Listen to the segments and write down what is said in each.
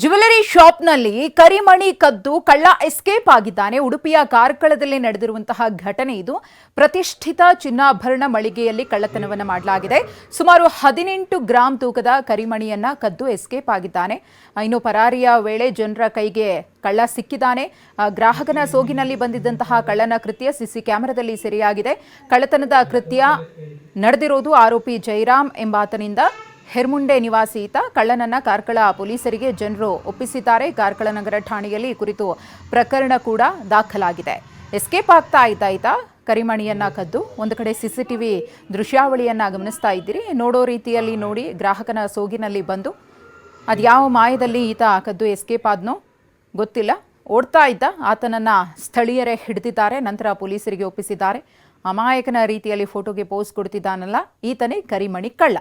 Jewellery ಶಾಪ್ನಲ್ಲಿ ಕರಿಮಣಿ ಕದ್ದು ಕಳ್ಳ escape ಆಗಿದ್ದಾನೆ. ಉಡುಪಿಯ ಕಾರ್ಕಳದಲ್ಲಿ ನಡೆದಿರುವಂತಹ ಘಟನೆ ಇದು. ಪ್ರತಿಷ್ಠಿತ ಚಿನ್ನಾಭರಣ ಮಳಿಗೆಯಲ್ಲಿ ಕಳ್ಳತನವನ್ನು ಮಾಡಲಾಗಿದೆ. ಸುಮಾರು ಹದಿನೆಂಟು ಗ್ರಾಂ ತೂಕದ ಕರಿಮಣಿಯನ್ನ ಕದ್ದು ಎಸ್ಕೇಪ್ ಆಗಿದ್ದಾನೆ. ಇನ್ನು ಪರಾರಿಯ ವೇಳೆ ಜನರ ಕೈಗೆ ಕಳ್ಳ ಸಿಕ್ಕಿದ್ದಾನೆ. ಗ್ರಾಹಕನ ಸೋಗಿನಲ್ಲಿ ಬಂದಿದ್ದಂತಹ ಕಳ್ಳನ ಕೃತ್ಯ ಸಿಸಿ ಕ್ಯಾಮೆರಾದಲ್ಲಿ ಸೆರೆಯಾಗಿದೆ. ಕಳ್ಳತನದ ಕೃತ್ಯ ನಡೆದಿರೋದು ಆರೋಪಿ ಜೈರಾಮ್ ಎಂಬಾತನಿಂದ. ಹೆರ್ಮುಂಡೆ ನಿವಾಸಿ ಈತ ಕಳ್ಳನನ್ನ ಕಾರ್ಕಳ ಪೊಲೀಸರಿಗೆ ಜನರು ಒಪ್ಪಿಸಿದ್ದಾರೆ. ಕಾರ್ಕಳ ನಗರ ಠಾಣೆಯಲ್ಲಿ ಈ ಕುರಿತು ಪ್ರಕರಣ ಕೂಡ ದಾಖಲಾಗಿದೆ. ಎಸ್ಕೇಪ್ ಆಗ್ತಾ ಇದ್ದ ಈತ ಕರಿಮಣಿಯನ್ನ ಕದ್ದು ಒಂದು ಕಡೆ ಸಿಸಿಟಿವಿ ದೃಶ್ಯಾವಳಿಯನ್ನ ಗಮನಿಸ್ತಾ ಇದ್ದೀರಿ. ನೋಡೋ ರೀತಿಯಲ್ಲಿ ನೋಡಿ ಗ್ರಾಹಕನ ಸೋಗಿನಲ್ಲಿ ಬಂದು ಅದ್ಯಾವ ಮಾಯದಲ್ಲಿ ಈತ ಕದ್ದು ಎಸ್ಕೇಪ್ ಆದ್ನೋ ಗೊತ್ತಿಲ್ಲ. ಓಡ್ತಾ ಇದ್ದ ಆತನನ್ನ ಸ್ಥಳೀಯರೇ ಹಿಡಿದಿದ್ದಾರೆ, ನಂತರ ಪೊಲೀಸರಿಗೆ ಒಪ್ಪಿಸಿದ್ದಾರೆ. ಅಮಾಯಕನ ರೀತಿಯಲ್ಲಿ ಫೋಟೋಗೆ ಪೋಸ್ ಕೊಡ್ತಿದ್ದಾನಲ್ಲ, ಈತನೇ ಕರಿಮಣಿ ಕಳ್ಳ.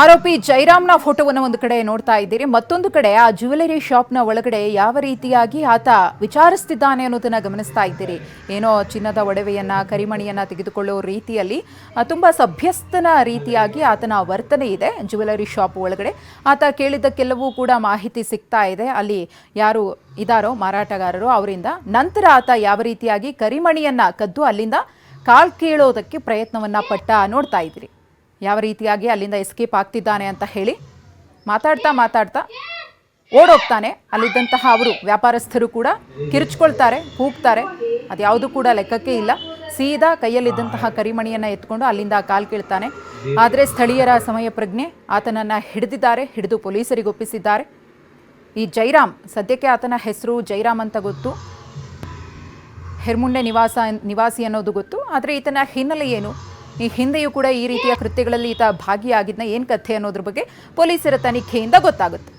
ಆರೋಪಿ ಜೈರಾಮ್ನ ಫೋಟೋವನ್ನು ಒಂದು ಕಡೆ ನೋಡ್ತಾ ಇದ್ದೀರಿ. ಮತ್ತೊಂದು ಕಡೆ ಆ ಜ್ಯುವೆಲರಿ ಶಾಪ್ನ ಒಳಗಡೆ ಯಾವ ರೀತಿಯಾಗಿ ಆತ ವಿಚಾರಿಸ್ತಿದ್ದಾನೆ ಅನ್ನೋದನ್ನ ಗಮನಿಸ್ತಾ ಇದ್ದೀರಿ. ಏನೋ ಚಿನ್ನದ ಒಡವೆಯನ್ನ, ಕರಿಮಣಿಯನ್ನ ತೆಗೆದುಕೊಳ್ಳೋ ರೀತಿಯಲ್ಲಿ ತುಂಬಾ ಸಭ್ಯಸ್ಥನ ರೀತಿಯಾಗಿ ಆತನ ವರ್ತನೆ ಇದೆ ಜ್ಯುವೆಲರಿ ಶಾಪ್ ಒಳಗಡೆ. ಆತ ಕೇಳಿದ್ದಕ್ಕೆಲ್ಲವೂ ಕೂಡ ಮಾಹಿತಿ ಸಿಗ್ತಾ ಇದೆ. ಅಲ್ಲಿ ಯಾರು ಇದಾರೋ ಮಾರಾಟಗಾರರು ಅವರಿಂದ. ನಂತರ ಆತ ಯಾವ ರೀತಿಯಾಗಿ ಕರಿಮಣಿಯನ್ನ ಕದ್ದು ಅಲ್ಲಿಂದ ಕಾಲ್ ಕೇಳೋದಕ್ಕೆ ಪ್ರಯತ್ನವನ್ನ ಪಟ್ಟ ನೋಡ್ತಾ ಇದ್ದೀರಿ. ಯಾವ ರೀತಿಯಾಗಿ ಅಲ್ಲಿಂದ ಎಸ್ಕೇಪ್ ಆಗ್ತಿದ್ದಾನೆ ಅಂತ ಹೇಳಿ ಮಾತಾಡ್ತಾ ಮಾತಾಡ್ತಾ ಓಡೋಗ್ತಾನೆ. ಅಲ್ಲಿದ್ದಂತಹ ಅವರು ವ್ಯಾಪಾರಸ್ಥರು ಕೂಡ ಕಿರುಚ್ಕೊಳ್ತಾರೆ, ಕೂಗ್ತಾರೆ. ಅದ್ಯಾವುದು ಕೂಡ ಲೆಕ್ಕಕ್ಕೆ ಇಲ್ಲ. ಸೀದಾ ಕೈಯಲ್ಲಿದ್ದಂತಹ ಕರಿಮಣಿಯನ್ನು ಎತ್ಕೊಂಡು ಅಲ್ಲಿಂದ ಕಾಲು ಕೀಳ್ತಾನೆ. ಆದರೆ ಸ್ಥಳೀಯರ ಸಮಯ ಪ್ರಜ್ಞೆ ಆತನನ್ನು ಹಿಡಿದಿದ್ದಾರೆ, ಹಿಡಿದು ಪೊಲೀಸರಿಗೆ ಒಪ್ಪಿಸಿದ್ದಾರೆ. ಈ ಜೈರಾಮ್ ಸದ್ಯಕ್ಕೆ ಆತನ ಹೆಸರು ಜೈರಾಮ್ ಅಂತ ಗೊತ್ತು. ಹೆರ್ಮುಂಡೆ ನಿವಾಸ, ನಿವಾಸಿ ಅನ್ನೋದು ಗೊತ್ತು. ಆದರೆ ಈತನ ಹಿನ್ನೆಲೆ ಏನು? ಈ ಹಿಂದೆಯೂ ಕೂಡ ಈ ರೀತಿಯ ಕೃತ್ಯಗಳಲ್ಲಿ ಈತ ಭಾಗಿಯಾಗಿದ್ನ. ಏನು ಕಥೆ ಅನ್ನೋದ್ರ ಬಗ್ಗೆ ಪೊಲೀಸರ ತನಿಖೆಯಿಂದ ಗೊತ್ತಾಗುತ್ತೆ.